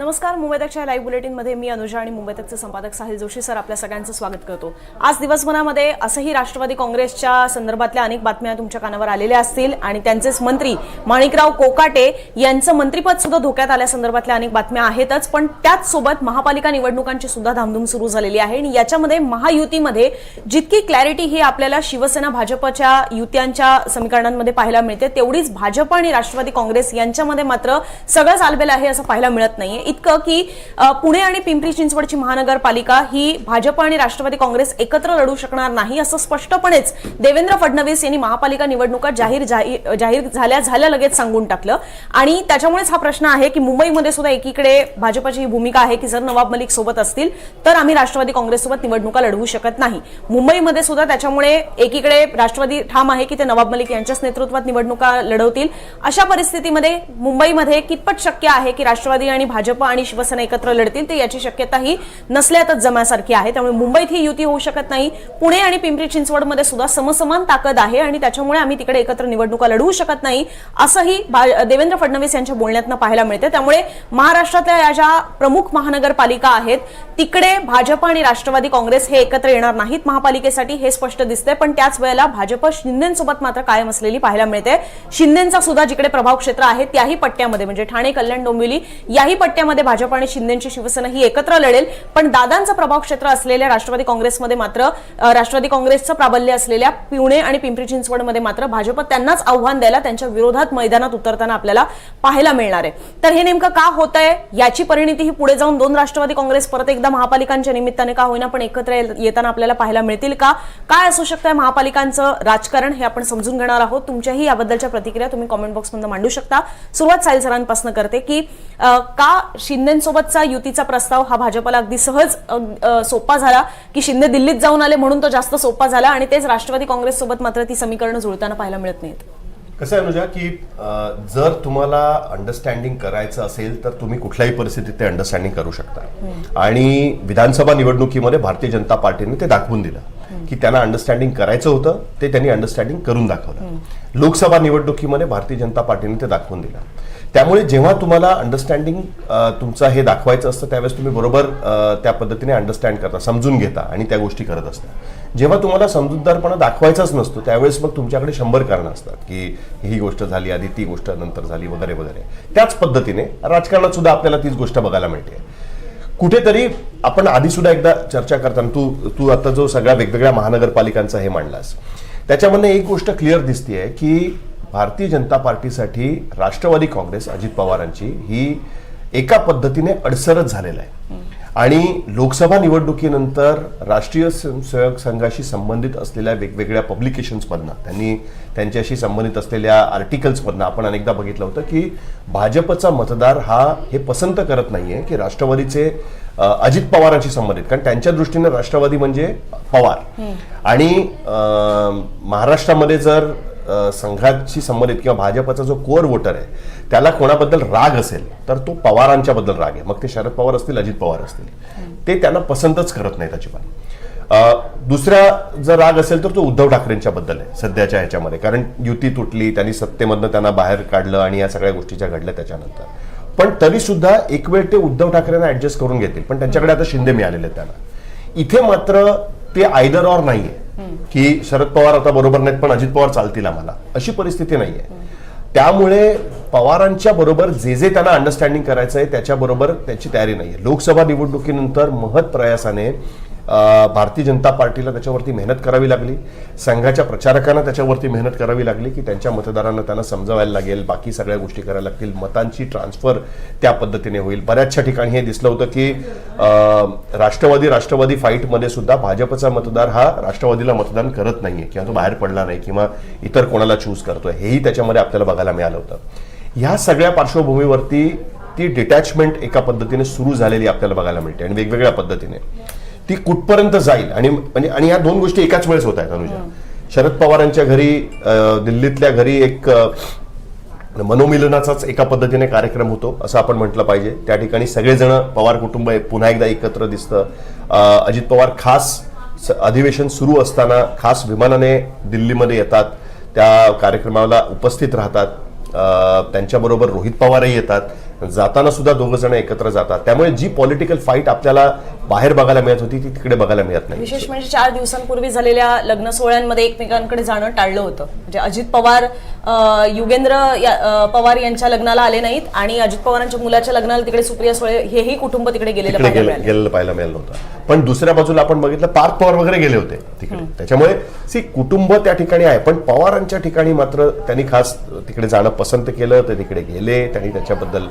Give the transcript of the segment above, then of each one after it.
नमस्कार मुंबईतच्या लाईव्ह बुलेटिनमध्ये मी अनुजा आणि मुंबईतकचे संपादक साहिल जोशी सर आपल्या सगळ्यांचं स्वागत करतो. आज दिवसभरामध्ये असंही राष्ट्रवादी काँग्रेसच्या संदर्भातल्या अनेक बातम्या तुमच्या कानावर आलेल्या असतील आणि त्यांचेच मंत्री माणिकराव कोकाटे यांचं मंत्रीपद सुद्धा धोक्यात आल्यासंदर्भातल्या अनेक बातम्या आहेतच पण त्याच सोबत महापालिका निवडणुकांची सुद्धा धामधूम सुरू झालेली आहे आणि याच्यामध्ये महायुतीमध्ये जितकी क्लॅरिटी ही आपल्याला शिवसेना भाजपच्या युत्यांच्या समीकरणांमध्ये पाहायला मिळते तेवढीच भाजप आणि राष्ट्रवादी काँग्रेस यांच्यामध्ये मात्र सगळंच आलबेल आहे असं पाहायला मिळत नाहीये. इतकं की पुणे आणि पिंपरी चिंचवडची महानगरपालिका ही भाजप आणि राष्ट्रवादी काँग्रेस एकत्र लढू शकणार नाही असं स्पष्टपणेच देवेंद्र फडणवीस यांनी महापालिका निवडणुका जाहीर जाहीर जाहीर झाल्या झाल्या लगेच सांगून टाकलं. आणि त्याच्यामुळेच हा प्रश्न आहे की मुंबईमध्ये सुद्धा एकीकडे भाजपाची ही भूमिका आहे की जर नवाब मलिक सोबत असतील तर आम्ही राष्ट्रवादी काँग्रेससोबत निवडणुका लढवू शकत नाही. मुंबईमध्ये सुद्धा त्याच्यामुळे एकीकडे राष्ट्रवादी ठाम आहे की ते नवाब मलिक यांच्याच नेतृत्वात निवडणुका लढवतील. अशा परिस्थितीमध्ये मुंबईमध्ये कितपत शक्य आहे की राष्ट्रवादी आणि भाजप आणि शिवसेना एकत्र लढतील तर याची शक्यता ही नसल्यातच जमासारखी आहे. त्यामुळे मुंबईत ही युती होऊ शकत नाही. पुणे आणि पिंपरी चिंचवडमध्ये सुद्धा समसमान ताकद आहे आणि त्याच्यामुळे आम्ही तिकडे एकत्र निवडणुका लढवू शकत नाही असंही देवेंद्र फडणवीस यांच्या बोलण्यातनं पाहायला मिळते. त्यामुळे महाराष्ट्रातल्या या ज्या प्रमुख महानगरपालिका आहेत तिकडे भाजप आणि राष्ट्रवादी काँग्रेस हे एकत्र येणार नाहीत. महापालिकेसाठी हे स्पष्ट दिसतंय पण त्याच वेळेला भाजप शिंदेसोबत मात्र कायम असलेली पाहायला मिळते. शिंदेचा सुद्धा जिकडे प्रभाव क्षेत्र आहे त्याही पट्ट्यामध्ये म्हणजे ठाणे कल्याण डोंबिवली याही पट्ट्यामध्ये भाजप आणि शिंदेची शिवसेना ही एकत्र लढेल. पण दादांचं प्रभाव क्षेत्र असलेल्या राष्ट्रवादी काँग्रेसमध्ये मात्र राष्ट्रवादी काँग्रेसचं प्राबल्य असलेल्या पुणे आणि पिंपरी चिंचवडमध्ये मात्र भाजप त्यांनाच आव्हान द्यायला त्यांच्या विरोधात मैदानात उतरताना आपल्याला पाहायला मिळणार आहे. तर हे नेमकं का होत आहे याची परिणिती ही पुढे जाऊन दोन राष्ट्रवादी काँग्रेस परत एकदा महापालिकांच्या निमित्ताने का होईना पण एकत्र ये- येताना आपल्याला पाहायला मिळतील का? काय असू शकतं महापालिकांचं राजकारण हे आपण समजून घेणार आहोत. तुमच्याही याबद्दलच्या प्रतिक्रिया तुम्ही कॉमेंट बॉक्समध्ये मांडू शकता. सुरुवात साईल सरांपासून करते की आ, का शिंदेसोबतचा युतीचा प्रस्ताव हा भाजपला अगदी सहज सोपा झाला की शिंदे दिल्लीत जाऊन आले म्हणून तो जास्त सोपा झाला आणि तेच राष्ट्रवादी काँग्रेस सोबत मात्र ती समीकरणं जुळताना पाहायला मिळत नाहीत. कसं आहे अनुजा की जर तुम्हाला अंडरस्टँडिंग करायचं असेल तर तुम्ही कुठल्याही परिस्थितीत ते अंडरस्टँडिंग करू शकता. आणि विधानसभा निवडणुकीमध्ये भारतीय जनता पार्टीने ते दाखवून दिलं की त्यांना अंडरस्टँडिंग करायचं होतं ते त्यांनी अंडरस्टँडिंग करून दाखवलं. लोकसभा निवडणुकीमध्ये भारतीय जनता पार्टीने ते दाखवून दिलं. त्यामुळे जेव्हा तुम्हाला अंडरस्टँडिंग तुमचं हे दाखवायचं असतं त्यावेळेस तुम्ही बरोबर त्या पद्धतीने अंडरस्टँड करता समजून घेता आणि त्या गोष्टी करत असता. जेव्हा तुम्हाला समजूतदारपणा दाखवायचाच नसतो त्यावेळेस मग तुमच्याकडे शंभर कारणं असतात की ही गोष्ट झाली आधी ती गोष्ट नंतर झाली वगैरे वगैरे. त्याच पद्धतीने राजकारणात सुद्धा आपल्याला तीच गोष्ट बघायला मिळते. कुठेतरी आपण आधी सुद्धा एकदा चर्चा करताना तू तू आता जो सगळ्या वेगवेगळ्या महानगरपालिकांचा हे मांडलास त्याच्यामध्ये एक गोष्ट क्लिअर दिसते की भारतीय जनता पार्टीसाठी राष्ट्रवादी काँग्रेस अजित पवारांची ही एका पद्धतीने अडसरच झालेला आहे. आणि लोकसभा निवडणुकीनंतर राष्ट्रीय स्वयंसेवक संघाशी संबंधित असलेल्या वेगवेगळ्या पब्लिकेशन्समधनं त्यांनी त्यांच्याशी संबंधित असलेल्या आर्टिकल्समधनं आपण अनेकदा बघितलं होतं की भाजपचा मतदार हा हे पसंत करत नाहीये की राष्ट्रवादीचे अजित पवारांशी संबंधित. कारण त्यांच्या दृष्टीने राष्ट्रवादी म्हणजे पवार. आणि महाराष्ट्रामध्ये जर संघाशी संबंधित किंवा भाजपचा जो कोर वोटर आहे त्याला कोणाबद्दल राग असेल तर तो पवारांच्या बद्दल राग आहे. मग ते शरद पवार असतील अजित पवार असतील. ते त्यांना पसंतच करत नाहीत अजिबात. दुसरा जर राग असेल तर तो उद्धव ठाकरेंच्या बद्दल आहे सध्याच्या ह्याच्यामध्ये. कारण युती तुटली त्यांनी सत्तेमधनं त्यांना बाहेर काढलं आणि या सगळ्या गोष्टीच्या घडल्या त्याच्यानंतर. पण तरी सुद्धा एक वेळ ते उद्धव ठाकरेंना ऍडजस्ट करून घेतील. पण त्यांच्याकडे आता शिंदे मिळालेले आहेत त्यांना. इथे मात्र ते आयदर ऑर नाहीये. की शरद पवार आता बरोबर नाहीत पण अजित पवार चालतील आम्हाला. अशी परिस्थिती नाहीये. त्यामुळे पवारांच्या बरोबर जे जे त्यांना अंडरस्टँडिंग करायचं आहे त्याच्याबरोबर त्याची तयारी नाहीये. लोकसभा निवडणुकीनंतर महत् प्रयासाने भारतीय जनता पार्टीला त्याच्यावरती मेहनत करावी लागली. संघाच्या प्रचारकांना त्याच्यावरती मेहनत करावी लागली की त्यांच्या मतदारांना त्यांना समजावायला लागेल बाकी सगळ्या गोष्टी करायला लागतील मतांची ट्रान्सफर त्या पद्धतीने होईल. बऱ्याचशा ठिकाणी हे दिसलं होतं की राष्ट्रवादी राष्ट्रवादी फाईटमध्ये सुद्धा भाजपचा मतदार हा राष्ट्रवादीला मतदान करत नाहीये किंवा तो बाहेर पडला नाही किंवा इतर कोणाला चूज करतोय. हेही त्याच्यामध्ये आपल्याला बघायला मिळालं होतं. ह्या सगळ्या पार्श्वभूमीवरती ती डिटॅचमेंट एका पद्धतीने सुरू झालेली आपल्याला बघायला मिळते आणि वेगवेगळ्या पद्धतीने. ती कुठपर्यंत जाईल? आणि म्हणजे आणि ह्या दोन गोष्टी एकाच वेळेस होत आहेत अनुजा. शरद पवारांच्या घरी दिल्लीतल्या घरी एक मनोमिलनाचाच एका पद्धतीने कार्यक्रम होतो असं आपण म्हटलं पाहिजे. त्या ठिकाणी सगळेजण पवार कुटुंब पुन्हा एकदा एकत्र दिसतं. अजित पवार खास अधिवेशन सुरू असताना खास विमानाने दिल्लीमध्ये येतात. त्या कार्यक्रमाला उपस्थित राहतात. त्यांच्याबरोबर रोहित पवारही येतात. जाताना सुद्धा दोघं जण एकत्र जातात. त्यामुळे जी पॉलिटिकल फाईट आपल्याला बाहेर बघायला मिळत होती ती तिकडे बघायला मिळत नाही. विशेष म्हणजे चार दिवसांपूर्वी झालेल्या लग्न सोहळ्यांमध्ये एकमेकांकडे जाणं टाळलं होतं. म्हणजे अजित पवार युगेंद्र पवार यांच्या लग्नाला आले नाहीत आणि अजित पवारांच्या मुलाच्या लग्नाला तिकडे सुप्रिया सुळे हेही कुटुंब तिकडे गेलेलं तिकडे पाहायला गेले- गेलेलं पाहायला मिळालं नव्हतं पण दुसऱ्या बाजूला आपण बघितलं पार्थ पवार वगैरे गेले होते तिकडे. त्याच्यामुळे सी कुटुंब त्या ठिकाणी आहे पण पवारांच्या ठिकाणी मात्र त्यांनी खास तिकडे जाणं पसंत केलं ते तिकडे गेले त्यांनी त्याच्याबद्दल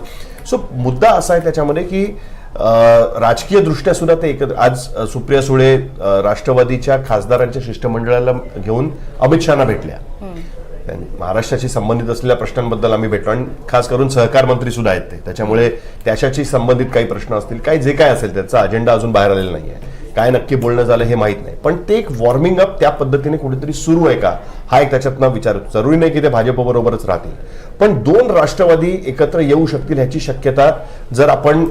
सो मुद्दा असा आहे त्याच्यामध्ये की राजकीय दृष्ट्या सुद्धा ते एकत्र आज सुप्रिया सुळे राष्ट्रवादीच्या खासदारांच्या शिष्टमंडळाला घेऊन अमित शहाना भेटल्या. महाराष्ट्राशी संबंधित असलेल्या प्रश्नांबद्दल आम्ही भेटलो आणि खास करून सहकार मंत्री सुद्धा आहेत ते. त्याच्यामुळे त्याच्याशी संबंधित काही प्रश्न असतील काही जे काय असेल त्याचा अजेंडा अजून बाहेर आलेला नाही आहे काय नक्की बोलणं झालं हे माहीत नाही. पण ते एक वॉर्मिंग अप त्या पद्धतीने कुठेतरी सुरू आहे का हा एक त्याच्यातनं विचार. जरुरी नाही की ते भाजपबरोबरच राहतील. पण दोन राष्ट्रवादी एकत्र येऊ शकतील ह्याची शक्यता जर आपण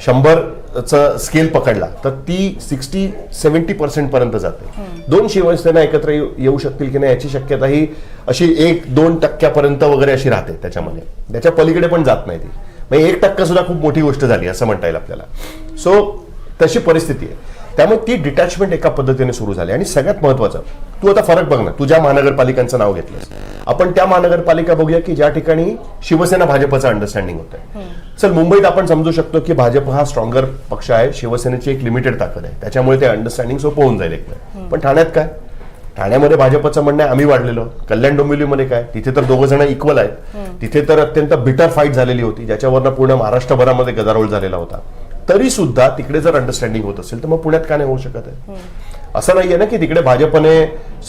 शंभरचा स्केल पकडला तर ती सिक्स्टी सेव्हन्टी पर्सेंट पर्यंत जाते. दोन शिवसेना एकत्र येऊ येऊ शकतील की नाही याची शक्यता ही अशी एक दोन टक्क्यापर्यंत वगैरे अशी राहते त्याच्यामध्ये. त्याच्या पलीकडे पण जात नाही ती. म्हणजे एक टक्का सुद्धा खूप मोठी गोष्ट झाली असं म्हणता येईल आपल्याला. सो तशी परिस्थिती आहे. त्यामुळे ती डिटॅचमेंट एका पद्धतीने सुरू झाली. आणि सगळ्यात महत्वाचं तू आता फरक बघ ना तुझ्या महानगरपालिकांचं नाव घेतलंस. आपण त्या महानगरपालिका बघूया की ज्या ठिकाणी शिवसेना भाजपचं अंडरस्टँडिंग होतं चल मुंबईत आपण समजू शकतो की भाजप हा स्ट्रॉंगर पक्ष आहे शिवसेनेची एक लिमिटेड ताकद आहे. त्याच्यामुळे ते अंडरस्टँडिंग सोपं होऊन जाईल एक पण ठाण्यात काय? ठाण्यामध्ये भाजपचं म्हणणं आहे आम्ही वाढलेलो. कल्याण डोंबिवलीमध्ये काय? तिथे तर दोघं जण इक्वल आहेत. तिथे तर अत्यंत बिटर फाईट झालेली होती ज्याच्यावरनं पूर्ण महाराष्ट्रभरामध्ये गदारोळ झालेला होता. तरी सुद्धा तिकडे जर अंडरस्टँडिंग होत असेल तर मग पुण्यात का नाही होऊ शकत आहे? असं नाहीये ना की तिकडे भाजपने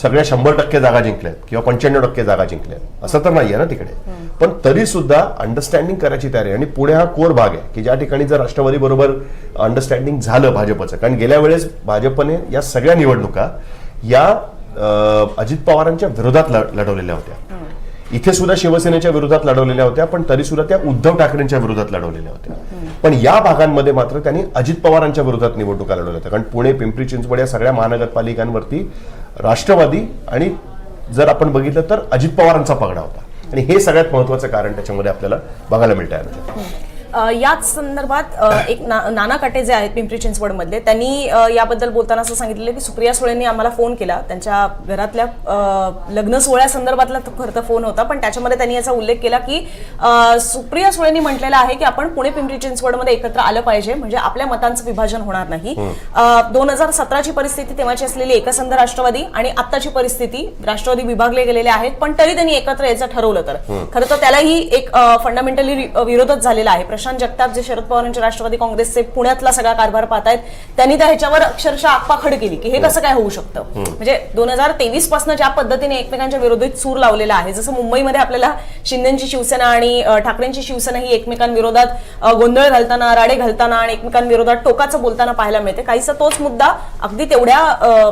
सगळ्या शंभर टक्के जागा जिंकल्यात किंवा पंच्याण्णव टक्के जागा जिंकल्यात असं तर नाहीये ना तिकडे. पण तरी सुद्धा अंडरस्टँडिंग करायची तयारी आहे. आणि पुणे हा कोर भाग आहे की ज्या ठिकाणी जर राष्ट्रवादी बरोबर अंडरस्टँडिंग झालं भाजपचं कारण गेल्या वेळेस भाजपने या सगळ्या निवडणुका या अजित पवारांच्या विरोधात लढवलेल्या होत्या. इथे सुद्धा शिवसेनेच्या विरोधात लढवलेल्या होत्या पण तरी सुद्धा त्या उद्धव ठाकरेंच्या विरोधात लढवलेल्या होत्या. पण या भागांमध्ये मात्र त्यांनी अजित पवारांच्या विरोधात निवडणुका लढवल्या होत्या. कारण पुणे पिंपरी चिंचवड या सगळ्या महानगरपालिकांवरती राष्ट्रवादी आणि जर आपण बघितलं तर अजित पवारांचा पगडा होता. आणि हे सगळ्यात महत्वाचं कारण त्याच्यामध्ये आपल्याला बघायला मिळतं याच संदर्भात एक ना- नाना काटे जे आहेत पिंपरी चिंचवड मधले त्यांनी याबद्दल बोलताना असं सांगितलेलं की सुप्रिया सुळेंनी आम्हाला फोन केला. त्यांच्या घरातल्या लग्न सोहळ्या संदर्भातला तो खरं तर फोन होता पण त्याच्यामध्ये त्यांनी याचा उल्लेख केला की सुप्रिया सुळेंनी म्हटलेलं आहे की आपण पुणे पिंपरी चिंचवडमध्ये एकत्र आलं पाहिजे म्हणजे आपल्या मतांचं विभाजन होणार नाही. दोन हजार सतराची परिस्थिती तेव्हाची असलेली एकसंध राष्ट्रवादी आणि आत्ताची परिस्थिती राष्ट्रवादी विभागले गेलेले आहेत पण तरी त्यांनी एकत्र यायचं ठरवलं तर. खरं तर त्यालाही एक फंडामेंटली विरोधच झालेला आहे. प्रशांत जगताप जे शरद पवारांचे राष्ट्रवादी काँग्रेसचे पुण्यातला सगळा कारभार पाहतायत त्यांनी त्या ह्याच्यावर अक्षरशः आपाखड केली की हे कसं काय होऊ शकतं? म्हणजे दोन हजार तेवीसपासून ज्या पद्धतीने एकमेकांच्या विरोधात सूर लावलेला आहे जसं मुंबईमध्ये आपल्याला शिंदेची शिवसेना आणि ठाकरेंची शिवसेना ही एकमेकांविरोधात गोंधळ घालताना राडे घालताना आणि एकमेकांविरोधात टोकाचं बोलताना पाहायला मिळते. काहीसा तोच मुद्दा अगदी तेवढ्या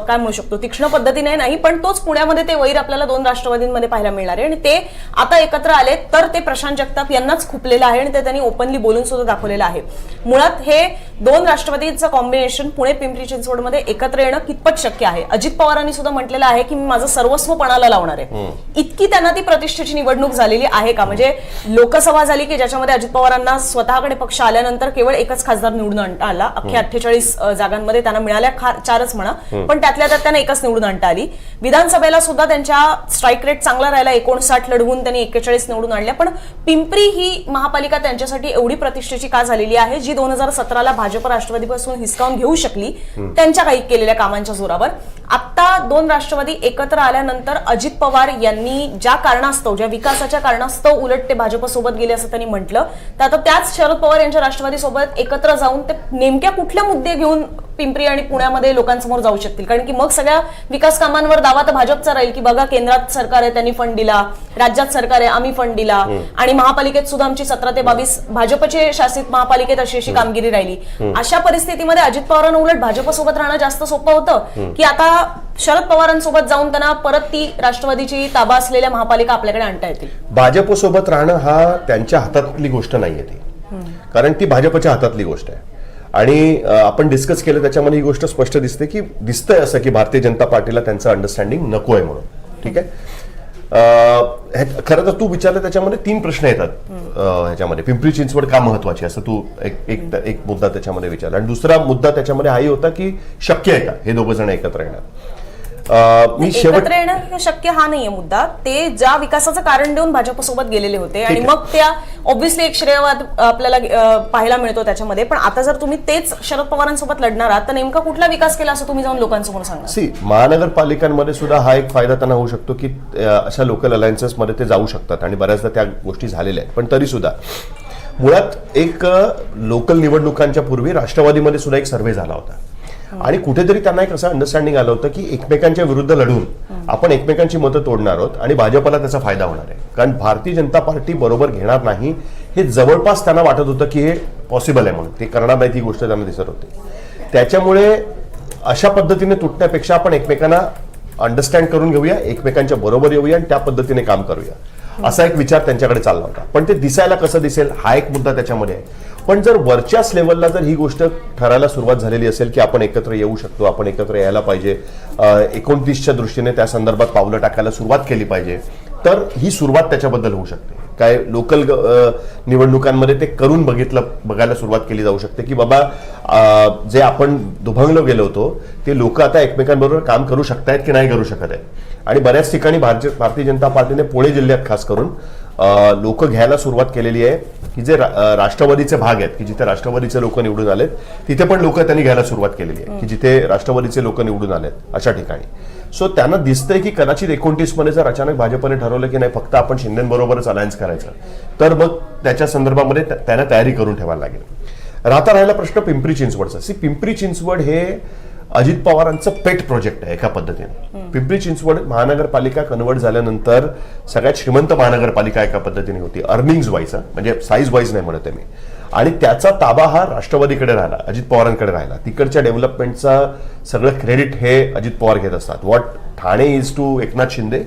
काय म्हणू शकतो तीक्ष्ण पद्धतीने नाही पण तोच पुण्यामध्ये ते वैर आपल्याला दोन राष्ट्रवादींमध्ये पाहायला मिळणार आहे. आणि ते आता एकत्र आले तर ते प्रशांत जगताप यांनाच खुपलेलं आहे आणि ते त्यांनी ओपनली बोलून सुद्धा दाखवलेलं आहे. मुळात हे दोन राष्ट्रवादीचं कॉम्बिनेशन पुणे पिंपरी चिंचवडमध्ये एकत्र येणं कितपत शक्य आहे? अजित पवारांनी सुद्धा म्हटलेलं आहे की मी माझं सर्वस्व पणाला लावणार आहे. इतकी त्यांना ती प्रतिष्ठेची निवडणूक झालेली आहे का? म्हणजे लोकसभा झाली की ज्याच्यामध्ये अजित पवारांना स्वतःकडे पक्ष आल्यानंतर केवळ एकच खासदार निवडून आणता आला. अख्ख्या अठ्ठेचाळीस जागांमध्ये त्यांना मिळाल्या चारच म्हणा. पण त्यातल्या त्यात त्यांना एकच निवडून आणता आली. विधानसभेला सुद्धा त्यांच्या स्ट्राईक रेट चांगला राहिला. एकोणसाठ लढवून त्यांनी एक्केचाळीस निवडून आणल्या. पण पिंपरी ही महापालिका त्यांच्यासाठी एवढी प्रतिष्ठेची का झालेली आहे जी दोन हजार सतराला भाजप राष्ट्रवादीपासून हिसकावून घेऊ शकली त्यांच्या काही केलेल्या कामांच्या जोरावर. आता दोन राष्ट्रवादी एकत्र आल्यानंतर अजित पवार यांनी ज्या कारणास्तव ज्या विकासाच्या कारणास्तव उलट ते भाजपसोबत गेले असं त्यांनी म्हटलं तर आता त्याच शरद पवार यांच्या राष्ट्रवादी सोबत एकत्र जाऊन ते नेमक्या कुठल्या मुद्दे घेऊन पिंपरी आणि पुण्यामध्ये लोकांसमोर जाऊ शकतील? कारण की मग सगळ्या विकास कामांवर दावा तर भाजपचा राहील की बघा केंद्रात सरकार आहे त्यांनी फंड दिला राज्यात सरकार आहे आम्ही फंड दिला. आणि महापालिकेत सुद्धा आमची सतरा ते बावीस भाजपचे शासित महापालिकेत अशी अशी कामगिरी राहिली. अशा परिस्थितीमध्ये अजित पवारांना उलट भाजपसोबत राहणं जास्त सोपं होतं. की आता शरद पवारांसोबत जाऊन त्यांना परत ती राष्ट्रवादीची ताबा असलेल्या महापालिका आपल्याकडे आणता येतील. भाजपसोबत राहणं हा त्यांच्या हातातली गोष्ट नाहीये ती. कारण ती भाजपच्या हातातली गोष्ट आहे. आणि आपण डिस्कस केलं त्याच्यामध्ये ही गोष्ट स्पष्ट दिसते की दिसतंय असं की भारतीय जनता पार्टीला त्यांचं अंडरस्टँडिंग नको आहे म्हणून. ठीक आहे? खरं तर तू विचारलं त्याच्यामध्ये तीन प्रश्न येतात ह्याच्यामध्ये. पिंपरी चिंचवड का महत्वाची असं तू एक एक एक मुद्दा त्याच्यामध्ये विचारला. आणि दुसरा मुद्दा त्याच्यामध्ये हाही होता की शक्य आहे का हे दोघं जण एकत्र येणार मी शेवट एकत्र येणं हे शक्य हा नाहीये मुद्दा. ते ज्या विकासाचं कारण देऊन भाजपसोबत गेलेले होते आणि. मग त्या ऑब्व्हियसली एक श्रेयवाद आपल्याला पाहायला मिळतो त्याच्यामध्ये. पण आता जर तुम्ही तेच शरद पवारांसोबत लढणार आहात तर नेमका कुठला विकास केला असं तुम्ही जाऊन लोकांसमोर सांगा सी महानगरपालिकांमध्ये सुद्धा हा एक फायदा त्यांना होऊ शकतो की अशा लोकल अलायन्सेसमध्ये ते जाऊ शकतात आणि बऱ्याचदा त्या गोष्टी झालेल्या आहेत. पण तरी सुद्धा मुळात एक लोकल निवडणुकांच्या पूर्वी राष्ट्रवादीमध्ये सुद्धा एक सर्व्हे झाला होता. आणि कुठेतरी त्यांना एक असं अंडरस्टँडिंग आलं होतं की एकमेकांच्या विरुद्ध लढून आपण एकमेकांची मतं तोडणार आहोत आणि भाजपला त्याचा फायदा होणार आहे. कारण भारतीय जनता पार्टी बरोबर घेणार नाही हे जवळपास त्यांना वाटत होतं की हे पॉसिबल आहे म्हणून. ते करणार नाही ती गोष्ट त्यांना दिसत होती. त्याच्यामुळे अशा पद्धतीने तुटण्यापेक्षा आपण एकमेकांना अंडरस्टँड करून घेऊया एकमेकांच्या बरोबर येऊया आणि त्या पद्धतीने काम करूया. असा एक विचार त्यांच्याकडे चालला होता. पण ते दिसायला कसं दिसेल हा एक मुद्दा त्याच्यामध्ये आहे. पण जर वरच्याच लेवलला जर ही गोष्ट ठरायला सुरुवात झालेली असेल की आपण एकत्र येऊ शकतो आपण एकत्र यायला पाहिजे एकोणतीसच्या दृष्टीने त्या संदर्भात पावलं टाकायला सुरुवात केली पाहिजे तर ही सुरुवात त्याच्याबद्दल होऊ शकते. काय लोकल निवडणुकांमध्ये ते करून बघितलं बघायला सुरुवात केली जाऊ शकते की बाबा जे आपण दुभंगलो गेलो होतो ते लोक आता एकमेकांबरोबर काम करू शकतायत की नाही करू शकत आहेत? आणि बऱ्याच ठिकाणी भारतीय भारतीय जनता पार्टीने पुणे जिल्ह्यात खास करून लोक घ्यायला सुरुवात केलेली आहे की जे राष्ट्रवादीचे भाग आहेत की जिथे राष्ट्रवादीचे लोक निवडून आलेत तिथे पण लोक त्यांनी घ्यायला सुरुवात केलेली आहे की जिथे राष्ट्रवादीचे लोक निवडून आलेत अशा ठिकाणी. सो त्यांना दिसतंय की कदाचित एकोणतीसमध्ये जर अचानक भाजपने ठरवलं की नाही फक्त आपण शिंदेबरोबरच अलायन्स करायचं तर मग त्याच्या संदर्भामध्ये त्यांना तयारी करून ठेवायला लागेल. राहता राहिला प्रश्न पिंपरी चिंचवडचा. सी पिंपरी चिंचवड हे अजित पवारांचं पेट प्रोजेक्ट आहे एका पद्धतीने. पिंपरी चिंचवड महानगरपालिका कन्वर्ट झाल्यानंतर सगळ्यात श्रीमंत महानगरपालिका एका पद्धतीने होती. अर्निंग्ज वाईज म्हणजे साईज वाईज नाही म्हणत आहे मी. आणि त्याचा ताबा हा राष्ट्रवादीकडे राहिला अजित पवारांकडे राहिला. तिकडच्या डेव्हलपमेंटचा सगळं क्रेडिट हे अजित पवार घेत असतात. What Thane is to Eknath Shinde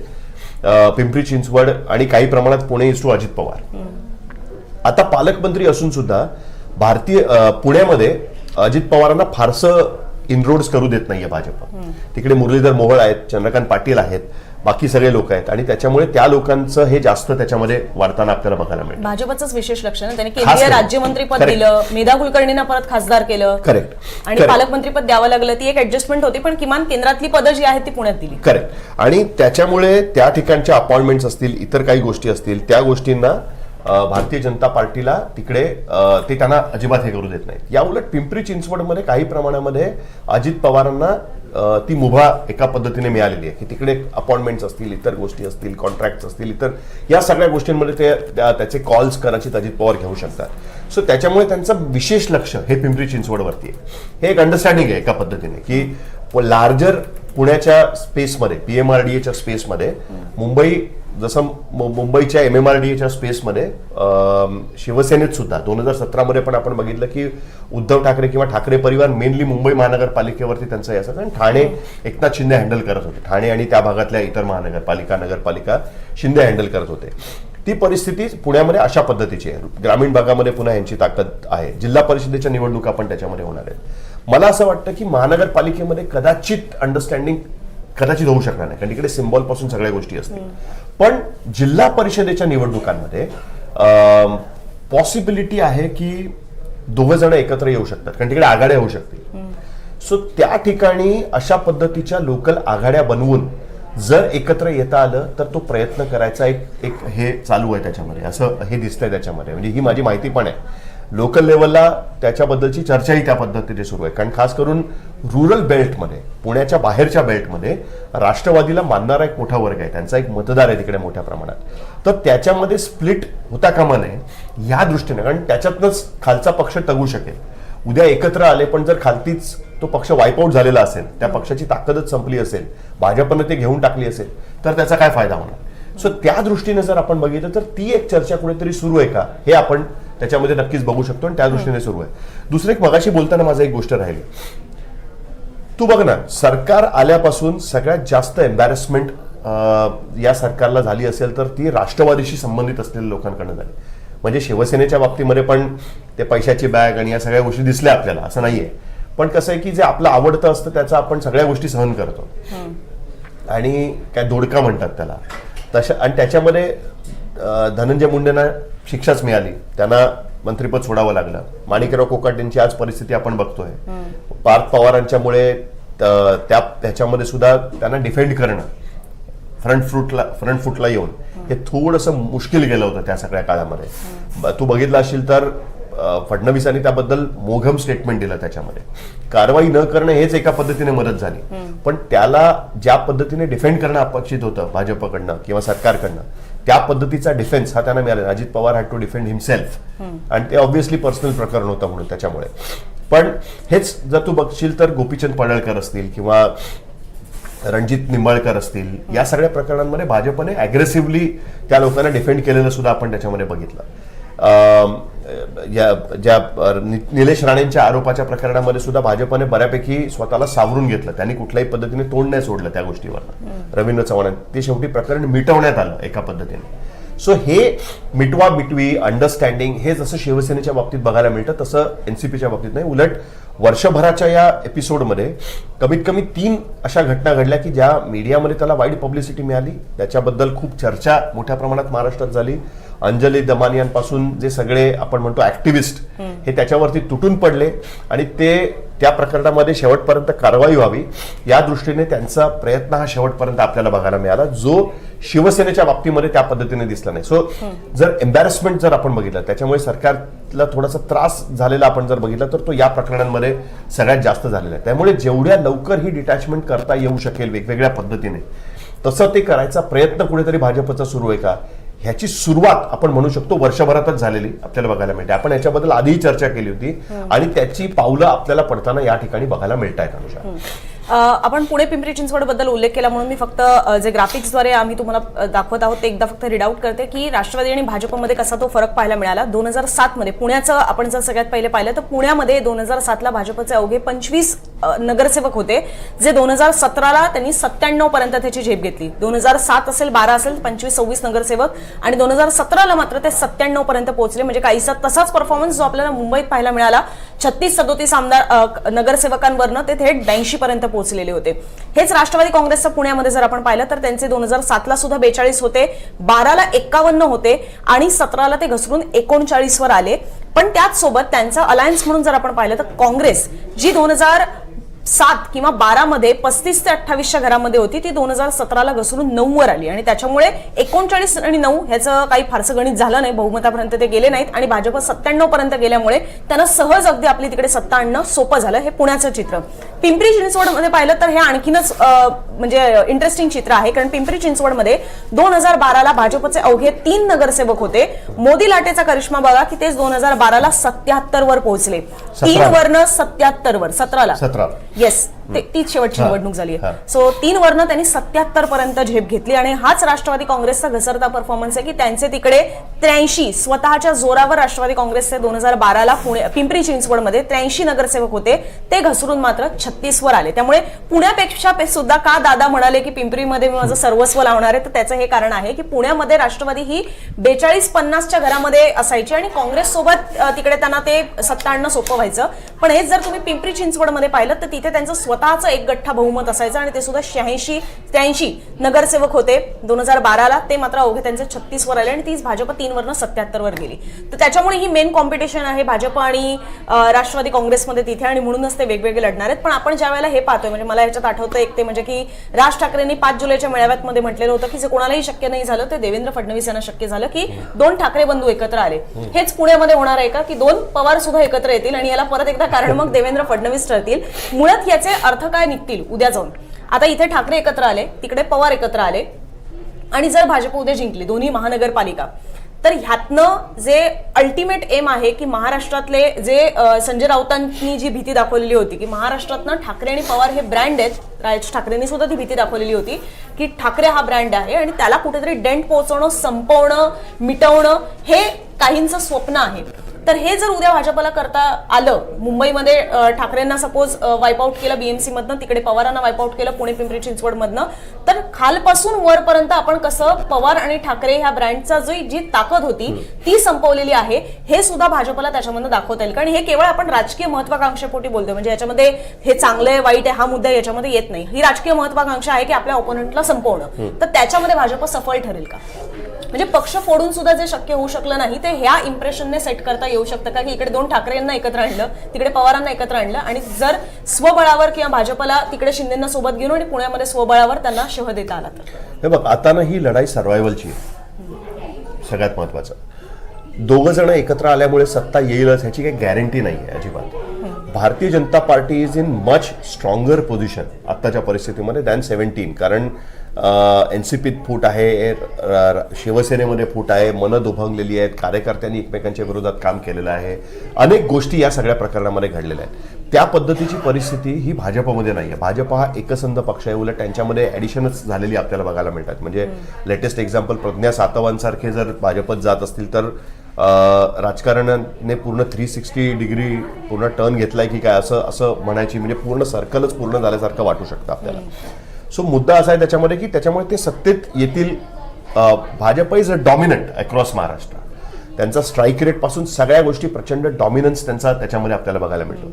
Pimpri Chinchwad आणि काही प्रमाणात पुणे इज टू अजित पवार. आता पालकमंत्री असून सुद्धा भारतीय पुण्यामध्ये अजित पवारांना फारसं इनरोड्स करू देत नाहीये भाजप तिकडे मुरलीधर मोहोळ आहेत चंद्रकांत पाटील आहेत बाकी सगळे लोक आहेत आणि त्याच्यामुळे त्या लोकांचं हे जास्त त्याच्यामध्ये वाढताना आपल्याला बघायला मिळेल भाजपच विशेष लक्ष ना त्यांनी केंद्रीय. राज्यमंत्रीपद Correct. दिलं मेधा कुलकर्णींना परत खासदार केलं Correct. आणि Correct. पालकमंत्रीपद द्यावं लागलं ती एक ऍडजस्टमेंट होती पण किमान केंद्रातली पदं जी आहेत ती पुण्यात दिली करेक्ट आणि त्याच्यामुळे त्या ठिकाणच्या अपॉइंटमेंट्स असतील इतर काही गोष्टी असतील त्या गोष्टींना भारतीय जनता पार्टीला तिकडे ते त्यांना अजिबात हे करू देत नाहीत. या उलट पिंपरी चिंचवडमध्ये काही प्रमाणामध्ये अजित पवारांना ती मुभा एका पद्धतीने मिळालेली आहे. की तिकडे अपॉइंटमेंट्स असतील इतर गोष्टी असतील कॉन्ट्रॅक्ट असतील इतर या सगळ्या गोष्टींमध्ये ते त्या- त्याचे कॉल्स कदाचित अजित पवार घेऊ शकतात. सो त्याच्यामुळे त्यांचं विशेष लक्ष हे पिंपरी चिंचवडवरती आहे. हे एक अंडरस्टँडिंग आहे एका पद्धतीने की लार्जर पुण्याच्या स्पेसमध्ये पी एम आर डी एच्या स्पेसमध्ये मुंबई जसं मुंबईच्या एम एम आर डी एच्या स्पेसमध्ये शिवसेनेत सुद्धा दोन हजार सतरामध्ये पण आपण बघितलं की उद्धव ठाकरे किंवा ठाकरे परिवार मेनली मुंबई महानगरपालिकेवरती त्यांचं हे असायचं आणि ठाणे एकनाथ शिंदे हँडल करत होते. ठाणे आणि त्या भागातल्या इतर महानगरपालिका नगरपालिका शिंदे हँडल करत होते. ती परिस्थिती पुण्यामध्ये अशा पद्धतीची आहे. ग्रामीण भागामध्ये पुन्हा यांची ताकद आहे. जिल्हा परिषदेच्या निवडणुका पण त्याच्यामध्ये होणार आहेत. मला असं वाटतं की महानगरपालिकेमध्ये कदाचित अंडरस्टँडिंग कदाचित होऊ शकणार नाही. कारण तिकडे सिम्बॉलपासून सगळ्या गोष्टी असतील. पण जिल्हा परिषदेच्या निवडणुकांमध्ये पॉसिबिलिटी आहे की दोघं जण एकत्र येऊ शकतात कारण तिकडे आघाड्या होऊ शकतील. सो त्या ठिकाणी अशा पद्धतीच्या लोकल आघाड्या बनवून जर एकत्र येता आलं तर तो प्रयत्न करायचा एक एक हे चालू आहे त्याच्यामध्ये असं हे दिसतंय त्याच्यामध्ये. म्हणजे ही माझी माहिती पण आहे. लोकल लेवलला त्याच्याबद्दलची चर्चाही त्या पद्धतीने सुरू आहे. कारण खास करून रुरल बेल्टमध्ये पुण्याच्या बाहेरच्या बेल्टमध्ये राष्ट्रवादीला मानणारा एक मोठा वर्ग आहे. त्यांचा एक मतदार आहे तिकडे मोठ्या प्रमाणात. तर त्याच्यामध्ये स्प्लिट होता कामा नये या दृष्टीने. कारण त्याच्यातनंच खालचा पक्ष टगू शकेल. उद्या एकत्र आले पण जर खालतीच तो पक्ष वाईपआउट झालेला असेल त्या पक्षाची ताकदच संपली असेल भाजपनं ते घेऊन टाकली असेल तर त्याचा काय फायदा होणार? सो त्या दृष्टीने जर आपण बघितलं तर ती एक चर्चा कुठेतरी सुरू आहे का? हे आपण त्याच्यामध्ये नक्कीच बघू शकतो आणि त्या दृष्टीने सुरू आहे. दुसरं एक मगाशी बोलताना माझा एक गोष्ट राहिली. तू बघ ना सरकार आल्यापासून सगळ्यात जास्त एम्बॅरेसमेंट या सरकारला झाली असेल तर ती राष्ट्रवादीशी संबंधित असलेल्या लोकांकडनं झाली. म्हणजे शिवसेनेच्या बाबतीमध्ये पण ते पैशाची बॅग आणि या सगळ्या गोष्टी दिसल्या आपल्याला असं नाहीये. पण कसं आहे की जे आपलं आवडतं असतं त्याचं आपण सगळ्या गोष्टी सहन करतो. आणि काय दोडका म्हणतात त्याला. तशा आणि त्याच्यामध्ये धनंजय मुंडेंना शिक्षाच मिळाली. त्यांना मंत्रिपद सोडावं लागलं. माणिकराव कोकाटेंची आज परिस्थिती आपण बघतोय. पार्थ पवारांच्यामुळे त्या त्याच्यामध्ये सुद्धा त्यांना डिफेंड करणं फ्रंट फ्रूटला फ्रंट फुटला येऊन हे थोडंसं मुश्किल गेलं होतं त्या सगळ्या काळामध्ये. तू बघितलं असशील तर फडणवीसांनी त्याबद्दल मोघम स्टेटमेंट दिलं त्याच्यामध्ये. कारवाई न करणं हेच एका पद्धतीने मदत झाली. पण त्याला ज्या पद्धतीने डिफेंड करणं अपेक्षित होतं भाजपकडनं किंवा सरकारकडनं त्या पद्धतीचा डिफेन्स हा त्यांना मिळाला Ajit Pawar had to defend himself आणि ते ऑब्व्हियसली पर्सनल प्रकरण होतं म्हणून त्याच्यामुळे. पण हेच जर तू बघशील तर गोपीचंद पडळकर असतील किंवा रणजित निंबाळकर असतील या सगळ्या प्रकरणांमध्ये भाजपने अग्रेसिव्हली त्या लोकांना डिफेंड केलेलं सुद्धा आपण त्याच्यामध्ये बघितलं. अं, या ज्या निलेश राणेंच्या आरोपाच्या प्रकरणामध्ये सुद्धा भाजपने बऱ्यापैकी स्वतःला सावरून घेतलं. त्यांनी कुठल्याही पद्धतीने तोंड नाही सोडलं त्या गोष्टीवर. रवींद्र चव्हाण ते शेवटी प्रकरण मिटवण्यात आलं एका पद्धतीने. सो हे मिटवा मिटवी अंडरस्टँडिंग हे जसं शिवसेनेच्या बाबतीत बघायला मिळतं तसं एनसीपीच्या बाबतीत नाही. उलट वर्षभराच्या या एपिसोडमध्ये कमीत कमी तीन अशा घटना घडल्या की ज्या मीडियामध्ये त्याला वाईट पब्लिसिटी मिळाली. त्याच्याबद्दल खूप चर्चा मोठ्या प्रमाणात महाराष्ट्रात झाली. अंजली दमानियांपासून जे सगळे आपण म्हणतो ऍक्टिव्हिस्ट हे त्याच्यावरती तुटून पडले आणि ते त्या प्रकरणामध्ये शेवटपर्यंत कारवाई व्हावी या दृष्टीने त्यांचा प्रयत्न हा शेवटपर्यंत आपल्याला बघायला मिळाला जो शिवसेनेच्या बाबतीमध्ये त्या पद्धतीने दिसला नाही. सो जर एम्बॅरसमेंट जर आपण बघितलं त्याच्यामुळे सरकारला थोडासा त्रास झालेला आपण जर बघितला तर तो या प्रकरणांमध्ये सगळ्यात जास्त झालेला आहे. त्यामुळे जेवढ्या लवकर ही डिटॅचमेंट करता येऊ शकेल वेगवेगळ्या पद्धतीने तसं ते करायचा प्रयत्न कुठेतरी भाजपचा सुरू आहे का? ह्याची सुरुवात आपण म्हणू शकतो वर्षभरातच झालेली आपल्याला बघायला मिळते. आपण याच्याबद्दल आधीही चर्चा केली होती आणि त्याची पावलं आपल्याला पडताना या ठिकाणी बघायला मिळत आहेत अनुषा आपण पुणे पिंपरी चिंचवडबद्दल उल्लेख केला म्हणून मी फक्त जे ग्राफिक्सद्वारे आम्ही तुम्हाला दाखवत आहोत ते एकदा फक्त रीड आउट करते की राष्ट्रवादी आणि भाजपमध्ये कसा तो फरक पाहायला मिळाला. दोन हजार सातमध्ये पुण्याचं आपण जर सगळ्यात पहिले पाहिलं तर पुण्यामध्ये दोन हजार सातला भाजपचे अवघे पंचवीस नगरसेवक होते जे दोन हजार सतराला त्यांनी सत्त्याण्णव पर्यंत त्याची झेप घेतली. दोन हजार सात असेल बारा असेल पंचवीस सव्वीस नगरसेवक आणि दोन हजार सतराला मात्र ते सत्त्याण्णव पर्यंत पोहोचले. म्हणजे काहीसा तसाच परफॉर्मन्स जो आपल्याला मुंबईत पाहायला मिळाला. छत्तीस सदोतीस आमदार नगरसेवकांवरनं ते थेट ब्याऐंशी पर्यंत पोहोचलेले होते. हेच राष्ट्रवादी काँग्रेसचं पुण्यामध्ये जर आपण पाहिलं तर त्यांचे दोन हजार सातला सुद्धा बेचाळीस होते बाराला एक्कावन्न होते आणि सतराला ते घसरून एकोणचाळीसवर आले. पण त्याच सोबत अलायन्स म्हणून जर आपण पाहिलं तर काँग्रेस जी दोन हजार सात किंवा बारा मध्ये पस्तीस ते अठ्ठावीसच्या घरामध्ये होती. ती दोन हजार सतराला घसरून नऊ वर आली. आणि त्याच्यामुळे एकोणचाळीस आणि नऊ ह्याचं काही फारसं गणित झालं नाही. बहुमतापर्यंत ते गेले नाहीत. आणि भाजप सत्त्याण्णव पर्यंत गेल्यामुळे त्यांना सहज अगदी आपली तिकडे सत्ता आणणं सोपं झालं. हे पुण्याचं चित्र. पिंपरी चिंचवडमध्ये पाहिलं तर हे आणखीनच म्हणजे इंटरेस्टिंग चित्र आहे. कारण पिंपरी चिंचवडमध्ये दोन हजार बाराला भाजपचे अवघे तीन नगरसेवक होते. मोदी लाटेचा करिश्मा बघा की तेच दोन हजार बाराला सत्याहत्तर वर पोहोचले. तीन. वर्ण सत्याहत्तर वर सतराला. सतरा. येस तीच शेवटची. निवडणूक झाली हा. सो तीन वर्ण त्यांनी सत्याहत्तर पर्यंत झेप घेतली आणि हाच राष्ट्रवादी काँग्रेसचा घसरता परफॉर्मन्स आहे की त्यांचे तिकडे त्र्याऐंशी स्वतःच्या जोरावर राष्ट्रवादी काँग्रेसचे दोन हजार बाराला पुणे पिंपरी चिंचवडमध्ये त्र्याऐंशी नगरसेवक होते ते घसरून मात्र छत्तीस वर आले त्यामुळे पुण्यापेक्षा सुद्धा का दादा म्हणाले की पिंपरीमध्ये मी माझं सर्वस्व लावणार आहे तर त्याचं हे कारण आहे की पुण्यामध्ये राष्ट्रवादी ही बेचाळीस पन्नासच्या घरामध्ये असायची आणि काँग्रेस सोबत तिकडे त्यांना ते सत्ता आणणं सोपं व्हायचं पण हेच जर तुम्ही पिंपरी चिंचवडमध्ये पाहिलं तर तिथे त्यांचं स्वतःचं एक गठ्ठा बहुमत असायचं आणि ते सुद्धा शहाऐंशी त्र्याऐंशी नगरसेवक होते. दोन हजार बाराला ते मात्र अवघे त्यांचे छत्तीस वर आले आणि तीच भाजप तीन वरनं सत्याहत्तर वर गेली. तर त्याच्यामुळे ही मेन कॉम्पिटिशन आहे भाजप आणि राष्ट्रवादी काँग्रेसमध्ये तिथे आणि म्हणूनच ते वेगवेगळे लढणार आहेत. पण आपण ज्या वेळेला हे पाहतोय म्हणजे मला याच्यात आठवतं एक ते म्हणजे की राज ठाकरेंनी पाच जुलैच्या मेळाव्यात मध्ये म्हटलेलं होतं की जे कोणालाही शक्य नाही झालं ते देवेंद्र फडणवीस यांना शक्य झालं की दोन ठाकरे बंधू एकत्र आले. हेच पुण्यामध्ये होणार आहे का? की दोन पवार सुद्धा एकत्र येतील आणि याला परत एकदा कारण मग देवेंद्र फडणवीस ठरतील. मुळात याचे अर्थ काय निघतील उद्या जाऊन? आता इथे ठाकरे एकत्र आले तिकडे पवार एकत्र आले आणि जर भाजप उद्या जिंकली दोन्ही महानगरपालिका तर ह्यातनं जे अल्टिमेट एम आहे की महाराष्ट्रातले जे संजय राऊतांनी जी भीती दाखवलेली होती की महाराष्ट्रातनं ठाकरे आणि पवार हे ब्रँड आहेत राज ठाकरेंनी सुद्धा ती भीती दाखवलेली होती की ठाकरे हा ब्रँड आहे आणि त्याला कुठेतरी डेंट पोहोचवणं संपवणं मिटवणं हे काहींचं स्वप्न आहे. तर हे जर उद्या भाजपला करता आलं मुंबईमध्ये ठाकरेंना सपोज वाईपआउट केलं बीएमसी मधनं तिकडे पवारांना वाईपआउट केलं पुणे पिंपरी चिंचवड मधनं तर खालपासून वरपर्यंत आपण कसं पवार आणि ठाकरे ह्या ब्रँडचा जी जी ताकद होती ती संपवलेली आहे. हे सुद्धा भाजपला त्याच्यामधनं दाखवता येईल. कारण हे केवळ आपण राजकीय महत्वाकांक्षेपोटी बोलतोय. म्हणजे याच्यामध्ये हे चांगलं आहे वाईट आहे हा मुद्दा याच्यामध्ये येत नाही. ही राजकीय महत्वाकांक्षा आहे की आपल्या ओपोनंटला संपवणं. तर त्याच्यामध्ये भाजप सफल ठरेल का? म्हणजे पक्ष फोडून सुद्धा जे शक्य होऊ शकलं नाही ते ह्या इम्प्रेशनने सेट करता येऊ शकतं. का की इकडे दोन ठाकरेंना एकत्र आणलं तिकडे पवारांना एकत्र आणलं आणि जर स्वबळावर किंवा भाजपला तिकडे शिंदेना सोबत घेऊन आणि पुण्यामध्ये स्वबळावर त्यांना शह देता आला तर. हे बघ आता ना ही लढाई सर्वायवलची आहे. सगळ्यात महत्वाचं. दोघं जण एकत्र आल्यामुळे सत्ता येईलच ह्याची काही गॅरंटी नाही आहे अजिबात. Bharatiya Janata Party is in much stronger position आत्ताच्या परिस्थितीमध्ये दॅन सेव्हन्टीन कारण एन सी पीत फूट आहे शिवसेनेमध्ये फूट आहे मनं दुभंगलेली आहेत कार्यकर्त्यांनी एकमेकांच्या विरोधात काम केलेलं आहे. अनेक गोष्टी या सगळ्या प्रकरणामध्ये घडलेल्या आहेत. त्या पद्धतीची परिस्थिती ही भाजपमध्ये नाही आहे भाजप हा एकसंध पक्ष आहे. उलट त्यांच्यामध्ये ॲडिशनच झालेली आपल्याला बघायला मिळतात. म्हणजे लेटेस्ट एक्झाम्पल प्रज्ञा सातवांसारखे जर भाजपत जात असतील तर राजकारणाने पूर्ण थ्री सिक्स्टी डिग्री पूर्ण टर्न घेतलाय की काय असं असं म्हणायची म्हणजे पूर्ण सर्कलच पूर्ण झाल्यासारखं वाटू शकतं आपल्याला. सो मुद्दा असा आहे त्याच्यामध्ये की त्याच्यामुळे ते सत्तेत येतील Bhajap is a dominant across Maharashtra त्यांचा स्ट्राईक रेटपासून सगळ्या गोष्टी प्रचंड डॉमिनन्स त्यांचा त्याच्यामध्ये आपल्याला बघायला मिळतो.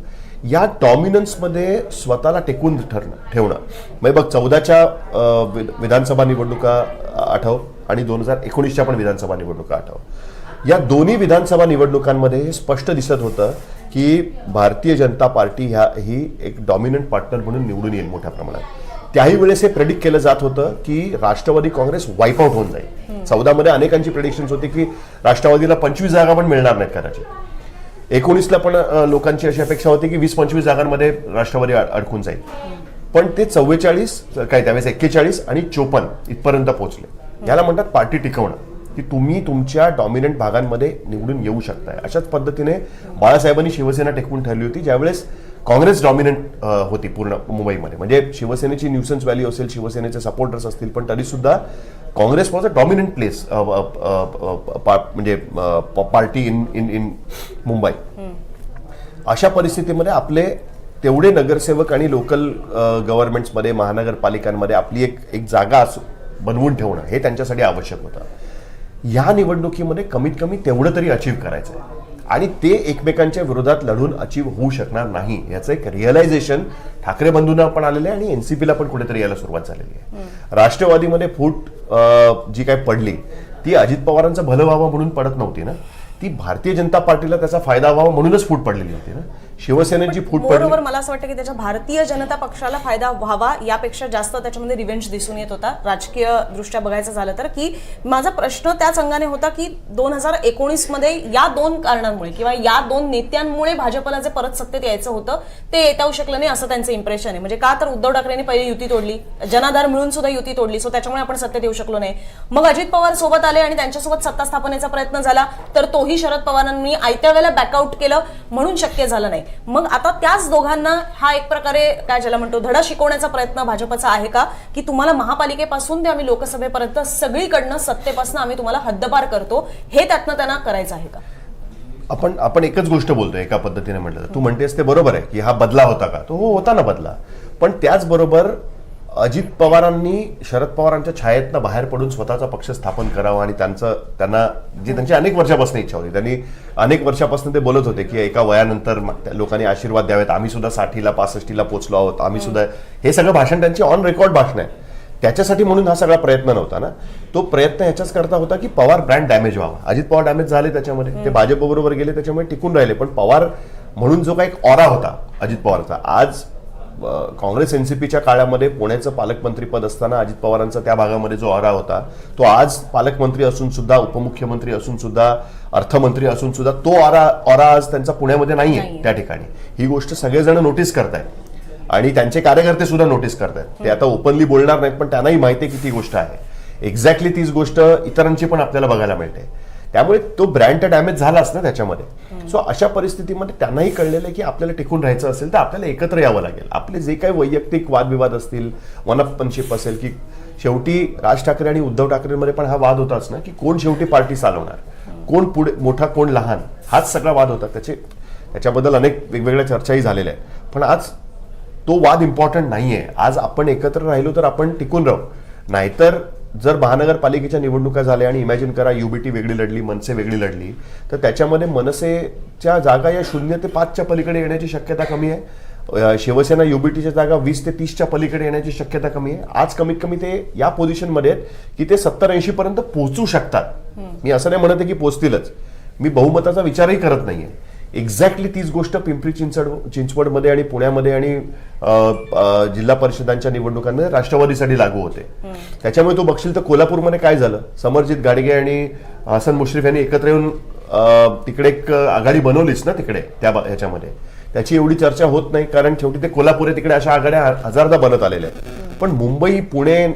या डॉमिनन्समध्ये स्वतःला टेकून ठरणं ठेवणं. म्हणजे बघ चौदाच्या विधानसभा निवडणुका आठव आणि दोन हजार एकोणीसच्या पण विधानसभा निवडणुका आठव. या दोन्ही विधानसभा निवडणुकांमध्ये हे स्पष्ट दिसत होतं की भारतीय जनता पार्टी ह्या ही एक डॉमिनंट पार्टनर म्हणून निवडून येईल मोठ्या प्रमाणात. त्याही वेळेस हे प्रेडिक्ट केलं जात होतं की राष्ट्रवादी काँग्रेस वाईप आउट होऊन जाईल. चौदामध्ये अनेकांची प्रेडिक्शन होती की राष्ट्रवादीला पंचवीस जागा पण मिळणार नाहीत कदाचित. एकोणीसला पण लोकांची अशी अपेक्षा होती की वीस पंचवीस जागांमध्ये राष्ट्रवादी अड- अडकून जाईल. पण ते चव्वेचाळीस काय त्यावेळेस एक्केचाळीस आणि चोपन्न इथपर्यंत पोहोचले. याला म्हणतात पार्टी टिकवणं की तुम्ही तुमच्या डॉमिनंट भागांमध्ये निवडून येऊ शकताय. अशाच पद्धतीने बाळासाहेबांनी शिवसेना टेकवून ठरली होती ज्यावेळेस काँग्रेस डॉमिनंट होती पूर्ण मुंबईमध्ये. म्हणजे शिवसेनेची न्यूसन्स व्हॅल्यू असेल शिवसेनेचे सपोर्टर्स असतील पण तरी सुद्धा Congress was a dominant place म्हणजे party in in in Mumbai. अशा परिस्थितीमध्ये आपले तेवढे नगरसेवक आणि लोकल गव्हर्नमेंट्समध्ये महानगरपालिकांमध्ये आपली एक एक जागा असो बनवून ठेवणं हे त्यांच्यासाठी आवश्यक होतं. या निवडणुकीमध्ये कमीत कमी तेवढं तरी अचीव करायचं आहे आणि ते एकमेकांच्या विरोधात लढून अचीव होऊ शकणार नाही. याचं एक रिअलायझेशन ठाकरे बंधूंना पण आलेलं आहे आणि एनसीपीला पण कुठेतरी यायला सुरुवात झालेली आहे. राष्ट्रवादीमध्ये फूट जी काय पडली ती अजित पवारांचं भलं व्हावं म्हणून पडत नव्हती ना. ती भारतीय जनता पार्टीला त्याचा फायदा व्हावा म्हणूनच फूट पडलेली होती ना. शिवसेनेची फूट बरोबर मला असं वाटतं की त्याच्या भारतीय जनता पक्षाला फायदा व्हावा यापेक्षा जास्त त्याच्यामध्ये रिव्हेंज दिसून येत होता. राजकीय दृष्ट्या बघायचं झालं तर की माझा प्रश्न त्याच अंगाने होता की दोन हजार एकोणीसमध्ये या दोन कारणांमुळे किंवा या दोन नेत्यांमुळे भाजपला जे परत सत्तेत यायचं होतं ते येता येऊ शकलं नाही असं त्यांचं इम्प्रेशन आहे. म्हणजे का तर उद्धव ठाकरेंनी पहिले युती तोडली जनाधार मिळून सुद्धा युती तोडली सो त्याच्यामुळे आपण सत्तेत येऊ शकलो नाही. मग अजित पवार सोबत आले आणि त्यांच्यासोबत सत्ता स्थापनेचा प्रयत्न झाला तर तोही शरद पवारांनी आयत्या वेळेला बॅकआउट केलं म्हणून शक्य झालं नाही. मग आता त्याच दोघांना हा एक प्रकारे काय ज्याला म्हणतो धडा शिकवण्याचा प्रयत्न भाजपचा आहे का? की तुम्हाला महापालिकेपासून ते आम्ही लोकसभेपर्यंत सगळीकडनं सत्तेपासून आम्ही तुम्हाला हद्दपार करतो हे त्यातनं त्यांना करायचं आहे का? आपण आपण एकच गोष्ट बोलतोय एका पद्धतीने म्हटलं तर. तू म्हणतेस ते बरोबर आहे की हा बदला होता का? तो हो होता ना बदला. पण त्याचबरोबर अजित पवारांनी शरद पवारांच्या छायेतनं बाहेर पडून स्वतःचा पक्ष स्थापन करावा आणि त्यांचं त्यांना जी त्यांची अनेक वर्षापासून इच्छा होती. त्यांनी अनेक वर्षापासून ते बोलत होते की एका वयानंतर लोकांनी आशीर्वाद द्यावेत. आम्ही सुद्धा साठीला पासष्टीला पोहोचलो आहोत. आम्ही सुद्धा हे सगळं भाषण त्यांची ऑन रेकॉर्ड भाषण आहे. त्याच्यासाठी म्हणून हा सगळा प्रयत्न नव्हता ना. तो प्रयत्न ह्याच्याच करता होता की पवार ब्रँड डॅमेज व्हावा. अजित पवार डॅमेज झाले त्याच्यामध्ये. ते भाजप बरोबर गेले त्याच्यामुळे टिकून राहिले. पण पवार म्हणून जो काही एक ऑरा होता अजित पवारचा आज काँग्रेस एनसीपीच्या काळामध्ये पुण्याचं पालकमंत्री पद असताना अजित पवारांचा त्या भागामध्ये जो ऑरा होता तो आज पालकमंत्री असून सुद्धा उपमुख्यमंत्री असून सुद्धा अर्थमंत्री असून सुद्धा तो ऑरा ऑरा आज त्यांचा पुण्यामध्ये नाहीये नाहीये. त्या ठिकाणी. ही गोष्ट सगळेजण नोटीस करतायत. आणि त्यांचे कार्यकर्ते सुद्धा नोटीस करतायत. ते आता ओपनली बोलणार नाहीत पण त्यांनाही माहिती आहे की ती गोष्ट आहे. एक्झॅक्टली तीच गोष्ट इतरांची पण आपल्याला बघायला मिळते. त्यामुळे तो ब्रँड डॅमेज झालाच ना त्याच्यामध्ये. सो अशा परिस्थितीमध्ये त्यांनाही कळलेलं आहे की आपल्याला टिकून राहायचं असेल तर आपल्याला एकत्र यावं लागेल. आपले जे काही वैयक्तिक वादविवाद असतील वनपनशिप असेल की शेवटी राज ठाकरे आणि उद्धव ठाकरेंमध्ये पण हा वाद होताच ना की कोण शेवटी पार्टी चालवणार? कोण पुढे मोठा कोण लहान? हाच सगळा वाद होता. त्याचे त्याच्याबद्दल अनेक वेगवेगळ्या चर्चाही झालेल्या आहेत. पण आज तो वाद इम्पॉर्टंट नाहीये. आज आपण एकत्र राहिलो तर आपण टिकून राहू. नाहीतर जर महानगरपालिकेच्या निवडणुका झाल्या आणि इमॅजिन करा युबीटी वेगळी लढली मनसे वेगळी लढली तर त्याच्यामध्ये मनसेच्या जागा या शून्य ते पाचच्या पलीकडे येण्याची शक्यता कमी आहे. शिवसेना युबीटीच्या जागा वीस ते तीसच्या पलीकडे येण्याची शक्यता कमी आहे. आज कमीत कमी ते या पोझिशनमध्ये आहेत की ते सत्तर ऐंशी पर्यंत पोहोचू शकतात. मी असं नाही म्हणत आहे की पोहोचतीलच. मी बहुमताचा विचारही करत नाहीये. एक्झॅक्टली तीच गोष्ट पिंपरी चिंचवड चिंचवडमध्ये आणि पुण्यामध्ये आणि जिल्हा परिषदांच्या निवडणुकांमध्ये राष्ट्रवादीसाठी लागू होते. त्याच्यामुळे तू बघशील तर कोल्हापूरमध्ये काय झालं? समरजित गाडगे आणि हसन मुश्रीफ यांनी एकत्र येऊन तिकडे एक आघाडी बनवलीच ना तिकडे त्या ह्याच्यामध्ये त्याची एवढी चर्चा होत नाही कारण शेवटी ते कोल्हापूर आहे तिकडे अशा आघाड्या हजारदा बनत आलेल्या आहेत. पण मुंबई पुणे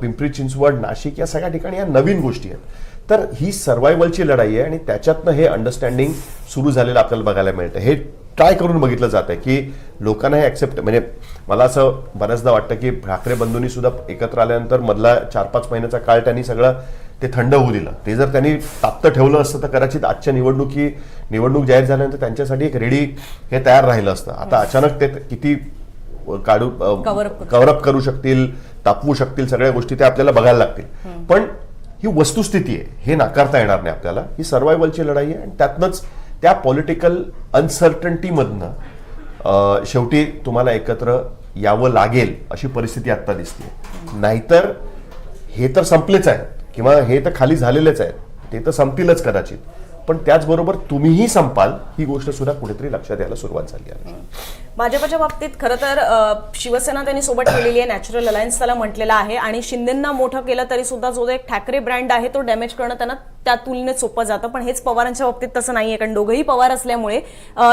पिंपरी चिंचवड नाशिक या सगळ्या ठिकाणी या नवीन गोष्टी आहेत. तर ही सर्वायवलची लढाई आहे आणि त्याच्यातनं हे अंडरस्टँडिंग सुरू झालेलं आपल्याला बघायला मिळतं हे ट्राय करून बघितलं जातं की लोकांना हे ऍक्सेप्ट म्हणजे मला असं बऱ्याचदा वाटतं की ठाकरे बंधूंनी सुद्धा एकत्र आल्यानंतर मधला चार पाच महिन्याचा काळ त्यांनी सगळं ते थंड होऊ दिलं. ते जर त्यांनी ताप्त ठेवलं असतं तर कदाचित आजच्या निवडणुकी निवडणूक जाहीर झाल्यानंतर त्यांच्यासाठी एक रेडी हे तयार राहिलं असतं. आता अचानक ते किती काढू. कव्हरअप करू शकतील तापवू शकतील सगळ्या गोष्टी त्या आपल्याला बघायला लागतील. पण ही वस्तुस्थिती आहे. हे नाकारता येणार नाही आपल्याला. ही सर्वायवलची लढाई आहे आणि त्यातनंच त्या पॉलिटिकल अनसर्टन्टीमधनं शेवटी तुम्हाला एकत्र यावं लागेल अशी परिस्थिती आता दिसते. नाहीतर हे तर संपलेच आहेत. किंवा हे तर खाली झालेलेच आहेत. ते तर संपतीलच कदाचित. पण त्याचबरोबर तुम्हीही संपाल ही गोष्ट सुद्धा कुठेतरी लक्षात यायला सुरुवात झाली आहे. भाजपच्या बाबतीत खरं तर शिवसेना त्यांनी सोबत ठेवलेली आहे नॅचरल अलायन्स त्याला म्हटलेला आहे. आणि शिंदेंना मोठं केलं तरी सुद्धा जो एक ठाकरे ब्रँड आहे तो डॅमेज करणं त्यांना त्या तुलनेत सोपं जातं. पण हेच पवारांच्या बाबतीत तसं नाहीये कारण दोघंही पवार असल्यामुळे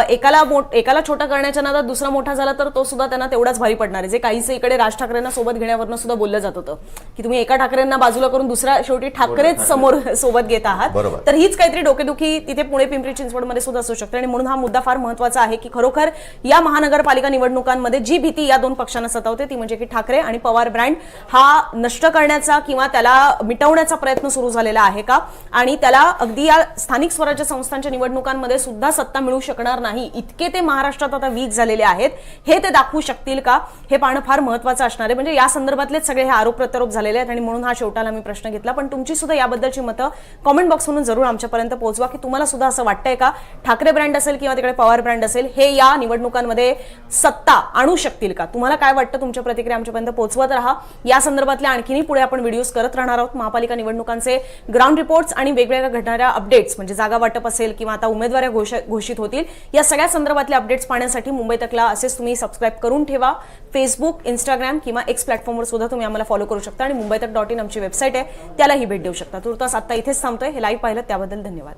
एकाला मोठ एकाला छोटा करण्याच्या नादात दुसरा मोठा झाला तर तो सुद्धा त्यांना तेवढाच भारी पडणार आहे. जे काहीसे इकडे राज ठाकरेंना सोबत घेण्यावरनं सुद्धा बोललं जात होतं की तुम्ही एका ठाकरेंना बाजूला करून दुसरा शेवटी ठाकरेच समोर सोबत घेत आहात. तर हीच काहीतरी डोकेदुखी तिथे पुणे पिंपरी चिंचवडमध्ये सुद्धा असू शकते. आणि म्हणून हा मुद्दा फार महत्त्वाचा आहे की खरोखर या महानगरपालिका निवडणुकांमध्ये जी भीती या दोन पक्षांना सतावते ती म्हणजे की ठाकरे आणि पवार ब्रँड हा नष्ट करण्याचा किंवा त्याला मिटवण्याचा प्रयत्न सुरू झालेला आहे का? आणि त्याला अगदी या स्थानिक स्वराज्य संस्थांच्या निवडणुकांमध्ये सुद्धा सत्ता मिळू शकणार नाही. इतके ते महाराष्ट्रात आता वीक झालेले आहेत. हे ते दाखवू शकतील का? हे पाहणं फार महत्वाचं असणार आहे. म्हणजे या संदर्भातलेच सगळे हे आरोप प्रत्यारोप झालेले आहेत आणि म्हणून हा शेवटाला मी प्रश्न घेतला. पण तुमची सुद्धा याबद्दलची मतं कॉमेंट बॉक्स म्हणून जरूर आमच्यापर्यंत पोहोचवा. की तुम्हाला सुद्धा असं वाटतंय का? ठाकरे ब्रँड असेल किंवा तिकडे पवार ब्रँड असेल हे या निवडणुकांमध्ये सत्ता आणू शकतील का? तुम्हाला काय वाटतं? तुमच्या प्रतिक्रिया आमच्यापर्यंत पोहोचवत राहा. या संदर्भातल्या आणखीनही पुढे आपण व्हिडिओज करत राहणार आहोत. महापालिका निवडणुकांचे ग्राउंड रिपोर्ट्स आणि वेगवेगळ्या घडणाऱ्या अपडेट्स म्हणजे जागा वाटप असेल किंवा आता उमेदवाऱ्या घोष- घोषित होतील या सगळ्या संदर्भातले अपडेट्स पाहण्यासाठी मुंबई तकला असेच तुम्ही सबस्क्राईब करून ठेवा. फेसबुक इंस्टाग्राम किंवा एक्स प्लॅटफॉर्मवर सुद्धा तुम्ही आम्हाला फॉलो करू शकता आणि मुंबई तक डॉट इन आमची वेबसाईट आहे. त्यालाही भेट देऊ शकता. तुर्तास आता इथेच थांबतोय. हे लाईव्ह पाहिलं त्याबद्दल धन्यवाद.